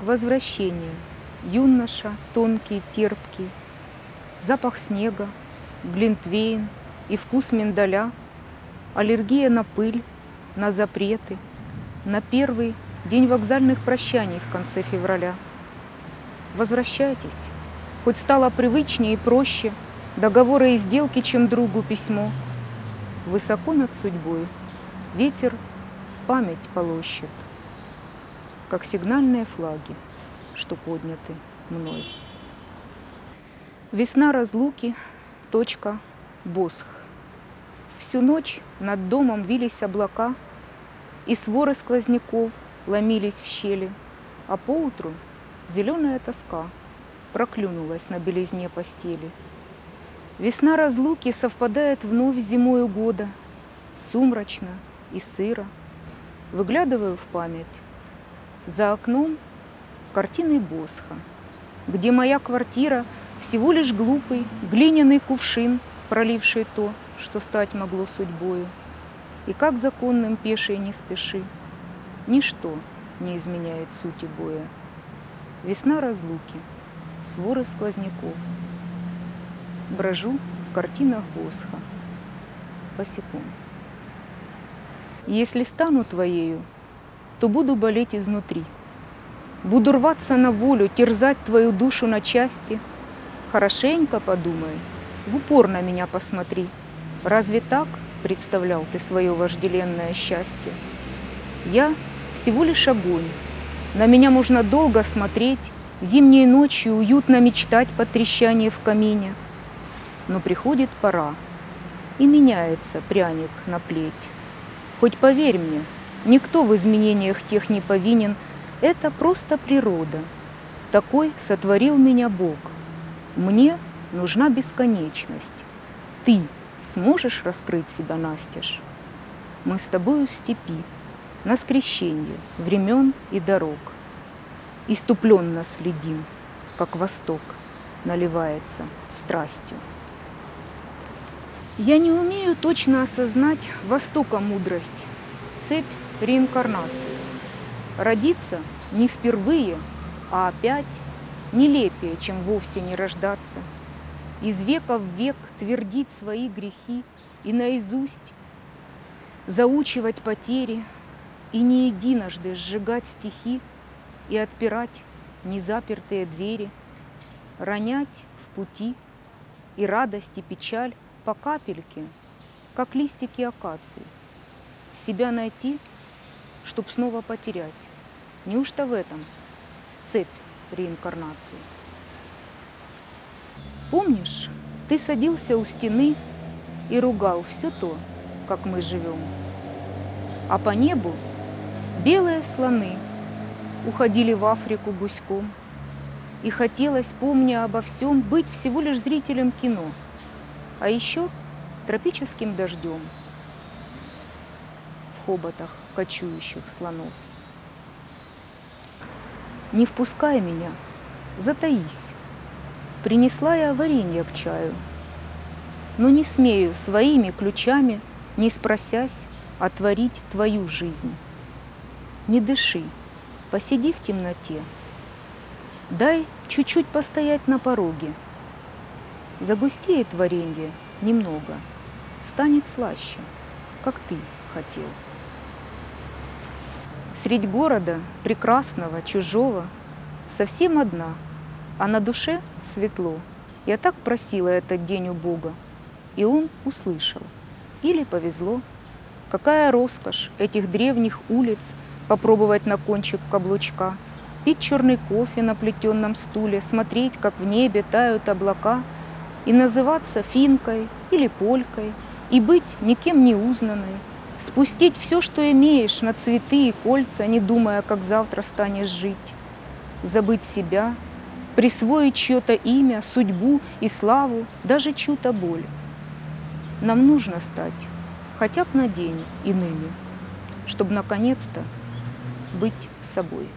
возвращение. Юноша, тонкий, терпкий, запах снега, глинтвейн и вкус миндаля, аллергия на пыль, на запреты, на первый день вокзальных прощаний в конце февраля. Возвращайтесь, хоть стало привычнее и проще договоры и сделки, чем другу письмо. Высоко над судьбой ветер память полощет, как сигнальные флаги, что подняты мной. Весна разлуки, точка, босх. Всю ночь над домом вились облака, и своры сквозняков ломились в щели, а поутру зеленая тоска проклюнулась на белизне постели. Весна разлуки совпадает вновь зимою года, сумрачно и сыро. Выглядываю в память. За окном картины Босха, где моя квартира всего лишь глупый глиняный кувшин, проливший то, что стать могло судьбою. И как законным пешей не спеши, ничто не изменяет сути боя. Весна разлуки, своры сквозняков. Брожу в картинах Босха босиком. Если стану твоею, то буду болеть изнутри. Буду рваться на волю, терзать твою душу на части. Хорошенько подумай, в упор на меня посмотри. Разве так представлял ты свое вожделенное счастье? Я всего лишь огонь. На меня можно долго смотреть, зимней ночью уютно мечтать под трещание в камине. Но приходит пора, и меняется пряник на плеть. Хоть поверь мне, никто в изменениях тех не повинен, это просто природа. Такой сотворил меня Бог. Мне нужна бесконечность. Ты сможешь раскрыть себя настежь? Мы с тобою в степи, на скрещенье времен и дорог. Иступленно следим, как восток наливается страстью. Я не умею точно осознать востока мудрость, цепь реинкарнации. Родиться не впервые, а опять нелепее, чем вовсе не рождаться. Из века в век твердить свои грехи и наизусть заучивать потери и не единожды сжигать стихи и отпирать незапертые двери, ронять в пути и радость и печаль по капельке, как листики акации. Себя найти, чтоб снова потерять. Неужто в этом цепь реинкарнации? Помнишь, ты садился у стены и ругал все то, как мы живем. А по небу белые слоны уходили в Африку гуськом. И хотелось, помня обо всем, быть всего лишь зрителем кино – а еще тропическим дождем в хоботах кочующих слонов. Не впускай меня, затаись. Принесла я варенье к чаю, но не смею своими ключами, не спросясь, отворить твою жизнь. Не дыши, посиди в темноте. Дай чуть-чуть постоять на пороге – Загустеет варенье немного, станет слаще, как ты хотел. Средь города, прекрасного, чужого, совсем одна, а на душе светло. Я так просила этот день у Бога, и он услышал. Или повезло. Какая роскошь этих древних улиц попробовать на кончик каблучка, пить черный кофе на плетенном стуле, смотреть, как в небе тают облака – и называться финкой или полькой, и быть никем не узнанной, спустить все, что имеешь, на цветы и кольца, не думая, как завтра станешь жить, забыть себя, присвоить чье-то имя, судьбу и славу, даже чью-то боль. Нам нужно стать хотя бы на день иными, чтобы наконец-то быть собой.